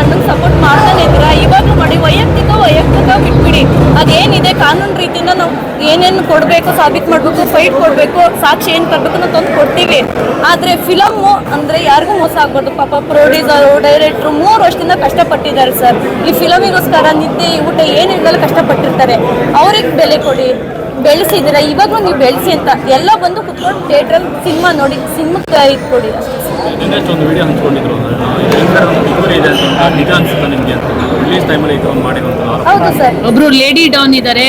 ಗಂಡನ ಸಪೋರ್ಟ್ ಮಾಡ್ತಾನೆ ಇದ್ದೀರಾ? ಇವಾಗಲೂ ಮಾಡಿ ವೈಯಕ್ತಿಕ ವೈಯಕ್ತಿಕ ಬಿಟ್ಬಿಡಿ. ಅದೇನಿದೆ? ಕಾನೂನು ರೀತಿಯಿಂದ ನಾವು ಏನೇನು ಕೊಡಬೇಕು, ಸಾಬೀತು ಮಾಡಬೇಕು, ಫೈಟ್ ಕೊಡಬೇಕು, ಸಾಕ್ಷಿ ಏನು ತರಬೇಕು ನಾವು ತಂದು ಕೊಡ್ತೀವಿ. ಆದರೆ ಫಿಲಮ್ಮು ಅಂದರೆ ಯಾರಿಗೂ ಮೋಸ ಆಗ್ಬಾರ್ದು. ಪಾಪ ಪ್ರೊಡ್ಯೂಸರು ಡೈರೆಕ್ಟ್ರು ಮೂರು ವರ್ಷದಿಂದ ಕಷ್ಟಪಟ್ಟಿದ್ದಾರೆ ಸರ್ ಈ ಫಿಲಮಿಗೋಸ್ಕರ ನಿದ್ದೆ, ಊಟ ಏನಿಲ್ಲದಲ್ಲ ಕಷ್ಟಪಟ್ಟಿರ್ತಾರೆ. ಅವ್ರಿಗೆ ಬೆಲೆ ಕೊಡಿ, ಬೆಳೆಸಿದ್ದೀರ? ಇವಾಗಲೂ ನೀವು ಬೆಳೆಸಿ ಅಂತ. ಎಲ್ಲ ಬಂದು ಕುತ್ಕೊಂಡು ಥಿಯೇಟ್ರಲ್ಲಿ ಸಿನಿಮಾ ನೋಡಿ ಸಿನಿಮಾ ಇದು ಕೊಡಿ. ಒಂದು ವಿಡಿಯೋ ಹಂಚ್ಕೊಂಡಿದ್ರು ನಿಜ ಅನ್ಸುತ್ತೆ ನಿಮಗೆ? ಅಂತ ರಿಲೀಸ್ ಟೈಮಲ್ಲಿ ಅಲ್ಲಿ ಥರ ಒಂದು ಹೌದು ಸರ್. ಒಬ್ರು ಲೇಡಿ ಡೌನ್ ಇದ್ದಾರೆ.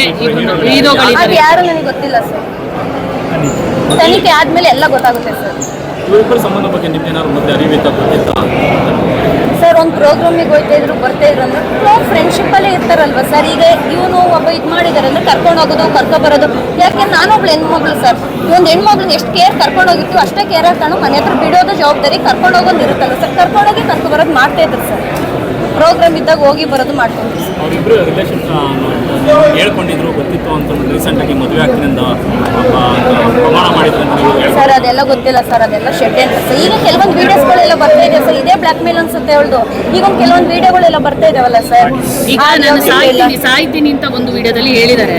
ಅದು ಯಾರು ನನಗೆ ಗೊತ್ತಿಲ್ಲ ಸರ್. ತನಿಖೆ ಆದ್ಮೇಲೆ ಎಲ್ಲ ಗೊತ್ತಾಗುತ್ತೆ ಸರ್. ಇವರಿಬ್ಬರ ಸಂಬಂಧ ಬಗ್ಗೆ ನಿಮ್ಗೆ ಏನಾದ್ರು ಮೊದಲೇ ಅರಿವಿತ್ತ ಗೊತ್ತಿತ್ತಾ ಸರ್ ಒಂದು ಪ್ರೋಗ್ರಾಮಿಗೆ ಹೋಗ್ತಾ ಇದ್ರು ಬರ್ತಾ ಇದ್ರು ಅಂದ್ರೆ ಕ್ಲೋಸ್ ಫ್ರೆಂಡ್ಶಿಪ್ಪಲ್ಲೇ ಇರ್ತಾರಲ್ವ ಸರ್? ಈಗ ಇವನು ಒಬ್ಬ ಇದು ಮಾಡಿದ್ದಾರೆ ಅಂದ್ರೆ ಕರ್ಕೊಂಡು ಹೋಗೋದು ಕರ್ಕೊ ಬರೋದು. ಯಾಕೆ ನಾನೊಬ್ಳು ಹೆಣ್ಮಗಳು ಸರ್? ಒಂದು ಹೆಣ್ಮಗ್ಳನ್ನ ಎಷ್ಟು ಕೇರ್ ಕರ್ಕೊಂಡು ಹೋಗಿರ್ತೀವಿ ಅಷ್ಟೇ ಕೇರ್ ಆಗ್ತಾನು ಮನೆ ಹತ್ರ ಬಿಡೋದು ಜವಾಬ್ದಾರಿ ಕರ್ಕೊಂಡು ಹೋಗೋದು ಇರುತ್ತಲ್ಲ ಸರ್. ಕರ್ಕೊಂಡೋಗಿ ಕರ್ಕೊ ಬರೋದು ಮಾಡ್ತಾ ಇದ್ರು ಸರ್. ಪ್ರೋಗ್ರಾಮ್ ಇದ್ದಾಗ ಹೋಗಿ ಬರೋದು ರಿಲೇಷನ್ ಹೇಳ್ಕೊಂಡಿದ್ರು ಗೊತ್ತಿತ್ತು ಅಂತ ರೀಸೆಂಟಾಗಿ ಮದುವೆ ಆಗ್ತೀನಿ ಅಂತ ಪ್ರಮಾಣ ಮಾಡಿದ್ರು ಅಂತ. ಸರ್ ಅದೆಲ್ಲ ಗೊತ್ತಿಲ್ಲ ಸರ್ ಅದೆಲ್ಲ ಶೆಡ್ ಅಂತ ಸರ್. ಈಗ ಕೆಲವೊಂದು ವಿಡಿಯೋಸ್ಗಳೆಲ್ಲ ಬರ್ತಾ ಇದೆ ಸರ್. ಇದೇ ಬ್ಲಾಕ್ ಮೇಲ್ ಅನ್ಸುತ್ತೆ ಅವಳ್ದು. ಈಗ ಒಂದು ಕೆಲವೊಂದು ವಿಡಿಯೋಗಳೆಲ್ಲ ಬರ್ತಾ ಇದಾವಲ್ಲ ಸರ್? ಈಗ ನಾನು ಸಾಯ್ತೀನಿ ಸಾಯ್ತೀನಿ ಅಂತ ಒಂದು ವಿಡಿಯೋದಲ್ಲಿ ಹೇಳಿದ್ದಾರೆ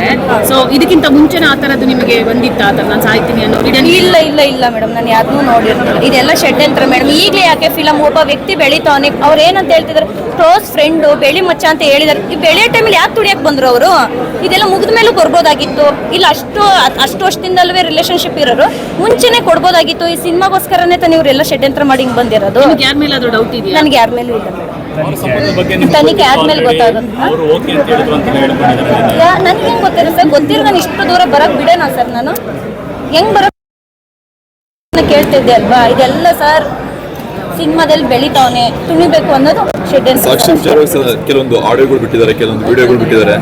ಸೊ ಇದಕ್ಕಿಂತ ಮುಂಚೆನೇ ಆ ಥರದ್ದು ನಿಮಗೆ ಬಂದಿತ್ತ? ಆ ಥರ ನಾನು ಸಾಯ್ತೀನಿ ಅನ್ನೋ ವಿಡಿಯೋ ಇಲ್ಲ ಇಲ್ಲ ಇಲ್ಲ ಮೇಡಮ್ ನಾನು ಯಾರನ್ನೂ ನೋಡಿರ್ತೀನಿ ಇದೆಲ್ಲ ಷಡ್ಯಂತ್ರ ಮೇಡಮ್ ಈಗಲೇ ಯಾಕೆ ಫಿಲಮ್ ಒಬ್ಬ ವ್ಯಕ್ತಿ ಬೆಳಿತಾವನೆ ಅವ್ರು ಏನಂತ ಹೇಳ್ತಿದ್ದಾರೆ ಕ್ಲೋಸ್ ಫ್ರೆಂಡು ಬೆಳಿ ಮಚ್ಚ ಅಂತ ಹೇಳಿದಾರೆ. ಈ ಬೆಳೆಯೋ ಟೈಮಲ್ಲಿ ಯಾಕೆ ತುಡಿಯಕ್ಕೆ ಬಂದರು ಅವರು? ಇದೆಲ್ಲ ಮುಗಿದ ಮೇಲೂ ಬರ್ಬೋದಾಗಿತ್ತು ಇಲ್ಲ ಅಷ್ಟು ಅಷ್ಟು ವರ್ಷದಿಂದಲ್ವೇ ರಿಲೇಶನ್ಶಿಪ್ ಇರೋರು. ಮುಂಚೆನೆ ಕೊಡ್ಬೋದಾಗಿತ್ತು. ಈ ಸಿನಿಮಾಗೋಸ್ಕರನೇ ತಾನು ಇವರೆಲ್ಲ ಷಡ್ಯಂತ್ರ ಮಾಡಿ ಹಿಂಗೆ ಬಂದಿರೋದು. ನಿಮ್ಗೆ ಯಾರ ಮೇಲಾದ್ರೂ ಡೌಟ್ ಇದೆಯಾ? ನನಗೆ ಯಾರ ಮೇಲೂ ಇಲ್ಲ. ತನಿಖೆ ಆದ್ಮೇಲೆ ಗೊತ್ತಾಗುತ್ತೆ. ಅವರು ಓಕೆ ಅಂತ ಹೇಳಿದ್ರು ಅಂತ ಹೇಳ್ಕೊಂಡಿದ್ದಾರೆ ಯಾ ನನಗೆ ಹೆಂಗೆ ಗೊತ್ತಿರೋ ಸರ್? ಗೊತ್ತಿರೋ ನಾನು ಇಷ್ಟು ದೂರ ಬರಕ್ ಬಿಡೋಣ ಸರ್ ನಾನು? ಹೆಂಗ್ ನಾನು ಕೇಳ್ತಿದ್ದೆ ಅಲ್ವಾ? ಇದೆಲ್ಲ ಸರ್ ಸಿನಿಮಾದಲ್ಲಿ ಬೆಳಿತಾವನೆ ತುಣಿಬೇಕು ಅನ್ನೋದು ಸಾಕ್ಷಿ ಕೆಲವೊಂದು ಆಡಿಯೋಗಳು ಬಿಟ್ಟಿದ್ದಾರೆ ಕೆಲವೊಂದು ವಿಡಿಯೋಗಳು ಬಿಟ್ಟಿದ್ದಾರೆ.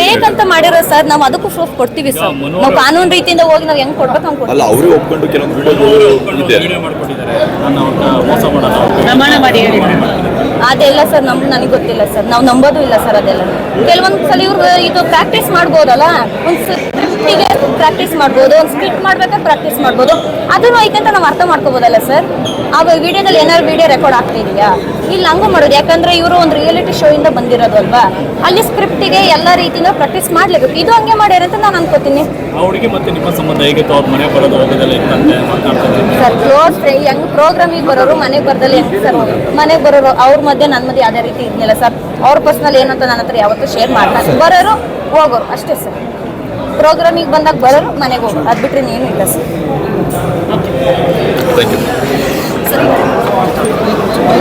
ಬೇಕಂತ ಮಾಡಿರೋ ಸರ್ ನಾವು ಅದಕ್ಕೂ ಪ್ರೂಫ್ ಕೊಡ್ತೀವಿ ಸರ್. ನಾವು ಕಾನೂನು ರೀತಿಯಿಂದ ಹೋಗಿ ನಾವು ಹೆಂಗ್ ಕೊಡ್ಬೇಕು ಅಂತ ಅಲ್ಲ ಅವರೇ ಒಪ್ಕೊಂಡು ಕೆಲವೊಂದು ವಿಡಿಯೋಗಳು ಇದೆ. ವಿಡಿಯೋ ಮಾಡ್ಕೊಂಡಿದ್ದಾರೆ. ನಾನು ಅವ್ರನ್ನ ಮೋಸ ಮಾಡಲ್ಲ. ಪ್ರಮಾಣ ಮಾಡಿ ಹೇಳಿ. ಅದೆಲ್ಲ ಸರ್ ನಮ್ ನನಗೆ ಗೊತ್ತಿಲ್ಲ ಸರ್. ನಾವು ನಂಬೋದು ಇಲ್ಲ ಸರ್ ಅದೆಲ್ಲ. ಕೆಲವೊಂದು ಸಲ ಇವ್ರು ಇದು ಪ್ರಾಕ್ಟೀಸ್ ಮಾಡ್ಬೋದಲ್ಲ? ಒಂದು ಸ್ಕ್ರಿಪ್ಟಿಗೆ ಪ್ರಾಕ್ಟೀಸ್ ಮಾಡ್ಬೋದು, ಒಂದು ಸ್ಕ್ರಿಪ್ಟ್ ಮಾಡ್ಬೇಕಾದ್ರೆ ಪ್ರಾಕ್ಟೀಸ್ ಮಾಡ್ಬೋದು. ಅದನ್ನು ಅಂತ ನಾವು ಅರ್ಥ ಮಾಡ್ಕೋಬೋದಲ್ಲ ಸರ್? ಆ ವಿಡಿಯೋದಲ್ಲಿ ಏನಾದ್ರು ವಿಡಿಯೋ ರೆಕಾರ್ಡ್ ಆಗ್ತಿದೆಯಾ ಇಲ್ಲ ಹಂಗೂ ಮಾಡೋದು. ಯಾಕಂದ್ರೆ ಇವರು ಒಂದು ರಿಯಾಲಿಟಿ ಶೋ ಇಂದ ಬಂದಿರೋದು ಅಲ್ವಾ? ಅಲ್ಲಿ ಸ್ಕ್ರಿಪ್ಟಿಗೆ ಎಲ್ಲ ರೀತಿಯಿಂದ ಪ್ರಾಕ್ಟೀಸ್ ಮಾಡ್ಲೇಬೇಕು. ಇದು ಹಂಗೆ ಮಾಡ್ಯಾರ ಅಂತ ನಾನು ಅನ್ಕೋತೀನಿ. ಮತ್ತೆ ನಿಮ್ಮ ಸಂಬಂಧ ಅವ್ರ ಮನೆ ಬರೋದು ಹೋಗೋದೆಲ್ಲ ಇತ್ತಂತೆ ಮಾತಾಡ್ತಾರೆ ಸರ್ ಕ್ಲೋಸ್ ಹೆಂಗ್ ಪ್ರೋಗ್ರಾಮಿಗೆ ಬರೋರು ಮನೆಗೆ ಬರ್ದಲ್ಲಿ ಹೆಂಗ್ ಸರ್? ಮನೆಗೆ ಬರೋರು ಅವ್ರ ಮಧ್ಯೆ ನನ್ನ ಮಧ್ಯೆ ಯಾವುದೇ ರೀತಿ ಇದ್ನಿಲ್ಲ ಸರ್. ಅವ್ರ ಪರ್ಸನಲ್ ಏನಂತ ನನ್ನ ಹತ್ರ ಯಾವತ್ತೂ ಶೇರ್ ಮಾಡ್ತಾರೆ ಬರೋರು ಹೋಗೋರು ಅಷ್ಟೇ ಸರ್. ಪ್ರೋಗ್ರಾಮಿಗೆ ಬಂದಾಗ ಬರೋರು ಮನೆಗೆ ಹೋಗೋರು. ಅದು ಬಿಟ್ಟರೆ ಏನು ಇಲ್ಲ ಸರ್.